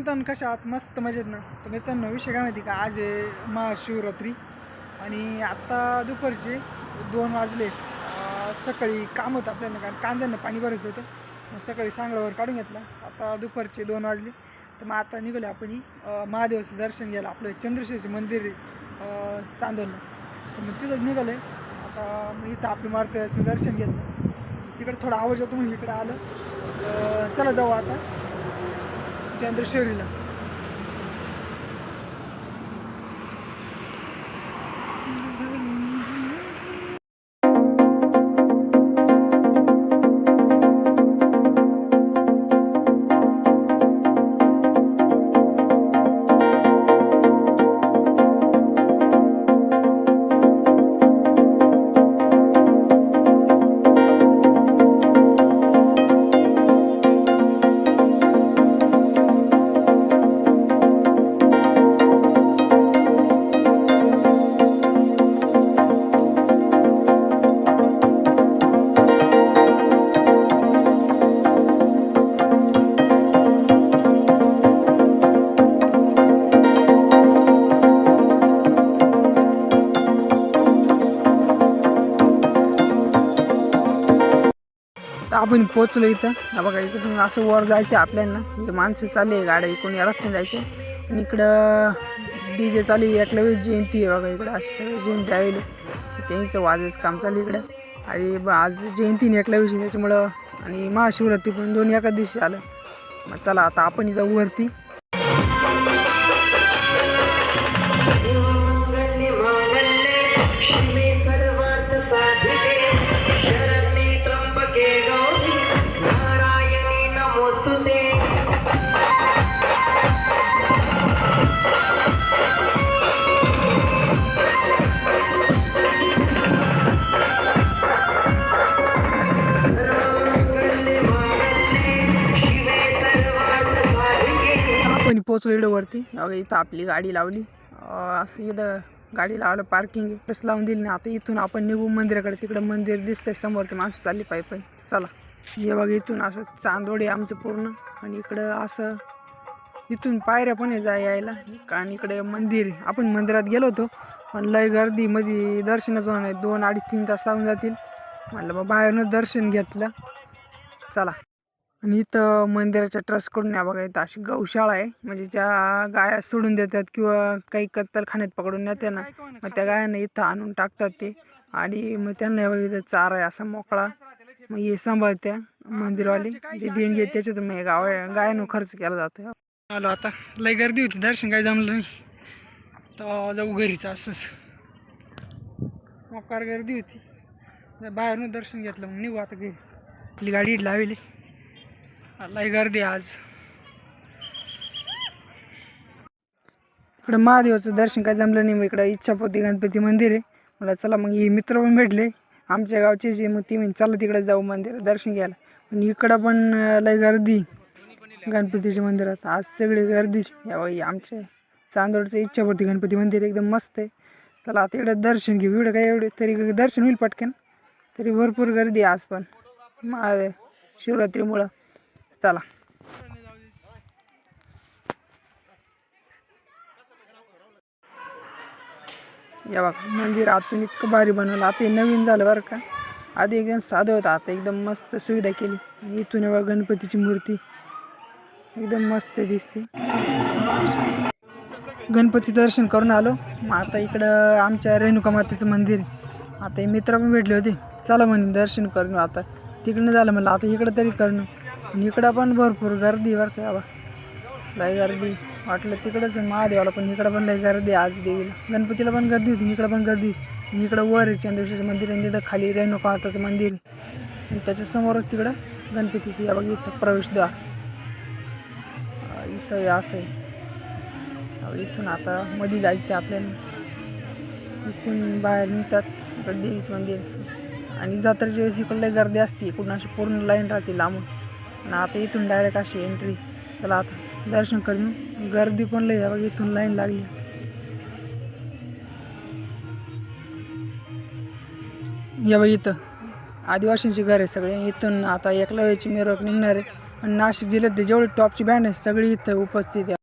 नमस्कार मित्रांनो कशा आहात मस्त मजेत ना. तर मित्रांनो विषय काय माहिती का? आज आहे महाशिवरात्री आणि आत्ता दुपारचे दोन वाजले. सकाळी काम होतं आपल्याला कारण कांद्यांना पाणी भरायचं होतं. मग सकाळी सांगडावर काढून घेतला. आता दुपारचे दोन वाजले. तर मग आता निघाले आपण महादेवाचं दर्शन घ्यायला. आपलं चंद्रशेचं मंदिर आहे चांदोलला तर मग तिथंच निघालं आता मग इथं आपलं मारुतीचं दर्शन घेतलं. तिकडे थोडा आवाज येतो म्हणून इकडं आलं. चला जाऊ आता. चंद्रशेरीला तर आपण पोचलो इथं. हा बघा इकडून असं वर जायचं आहे आपल्याला. हे माणसं चालले आहे गाड्या इकडून या रस्त्याने जायचं. आणि इकडं डी जे चालू आहे एकल्या वेळेस जयंती आहे बघा इकडं. असे सगळे जयंती आलेले त्यांचं वाजायचं काम चालू आहे इकडं. आणि ब- आज जयंती एकल्या वेळेस त्याच्यामुळं आणि महाशिवरात्री पण दोन्ही एका दिवशी आलं. मग चला आता आपण जाऊ वरती. साधिके पोचलो इकडं वरती इथं आपली गाडी लावली. असं इथं गाडी लावलं पार्किंग बस लावून दिली ना आता इथून आपण निघू मंदिराकडे. तिकडं मंदिर दिसतंय समोर ते माणसं चालली पायी पायी. चला. हे बघा इथून असं चांदोडे आहे आमचं पूर्ण. आणि इकडं असं इथून पायऱ्या पण आहे जा यायला. कारण इकडे मंदिर आपण मंदिरात गेलो होतो पण लय गर्दी मध्ये दर्शनच होणार नाही. दोन अडीच तीन तास लागून जातील. म्हटलं मग बाहेरनं दर्शन घेतलं. चला. आणि इथं मंदिराच्या ट्रस्टकडून या बघा इथं अशी गौशाळा आहे. म्हणजे ज्या गाया सोडून देतात किंवा काही कत्तलखान्यात पकडून नेते ना मग त्या गायांना इथं आणून टाकतात ते. आणि मग त्यांना बघा इथं चारा आहे असा मोकळा. मग हे सांभाळत्या मंदिरवाले. जे देणगी त्याच्यातून मग हे गाव गायानं खर्च केला जातो आलो आता. लय गर्दी होती. दर्शन काही जमलं नाही. तर जाऊ घरीच असंच. मोकार गर्दी होती. बाहेरून दर्शन घेतलं मग निघू आता घरी. आपली गाडी लावली. लय गर्दी आज. इकडं महादेवाचं दर्शन काय जमलं नाही मग इकडं इच्छापोती गणपती मंदिर आहे. मला चला मग हे मित्र पण भेटले. आमच्या गावचे जे मग ती म्हणजे चला तिकडे जाऊ मंदिर दर्शन घ्यायला. पण इकडं पण लय गर्दी गणपतीच्या मंदिरात. आज सगळी गर्दी या आमचे आमच्या चांदोडचं इच्छापोती गणपती मंदिर एकदम मस्त आहे. चला आता इकडं दर्शन घेऊ. इकडं काय एवढे तरी दर्शन होईल पटकन. तरी भरपूर गर्दी आहे आज पण. महादेव शिवरात्रीमुळं. चला. या बघा मंदिर आतून इतकं भारी बनवलं. आता हे नवीन झालं बरं का. आधी एकदम साधं होतं आता एकदम मस्त सुविधा केली. आणि इथून बघा गणपतीची मूर्ती. एकदम मस्त दिसते. गणपती दर्शन करून आलो. मग आता इकडं आमच्या रेणुका मातेचं मंदिर आहे. आता हे मित्र पण भेटले होते. चला म्हणे दर्शन करणं आता. तिकडनं झालं म्हणलं आता इकडं तरी करणं. आणि इकडं पण भरपूर गर्दी बरं का बाबा. लय गर्दी. वाटलं तिकडंच महादेवाला पण इकडं पण लय गर्दी आज देवीला. गणपतीला पण गर्दी होती इकडं पण गर्दी होती. इकडं वर आहे चंद्रेश्वरचं मंदिर आणि तिथं खाली रेणुकाताचं मंदिर आणि त्याच्यासमोरच तिकडं गणपतीचं या बघा इथं प्रवेशद्वार. इथं हे असं आहे. इथून आता मध्ये जायचं आहे आपल्याला. इथून बाहेर निघतात इकडं देवीचं मंदिर. आणि जत्रेच्या वेळेस इकडं लय गर्दी असते. इकडून अशी पूर्ण लाईन राहते लांबून. आणि आता इथून डायरेक्ट अशी एंट्री चला आता दर्शन करून गर्दी पण लय बघ इथून लाईन लागली. या बघ इथं. आदिवासींची घर आहे सगळे. इथून आता एकला वेळची मिरवणूक निघणार आहे. आणि नाशिक जिल्ह्यात जेवढी टॉपची बँड आहे सगळी इथं उपस्थित आहे.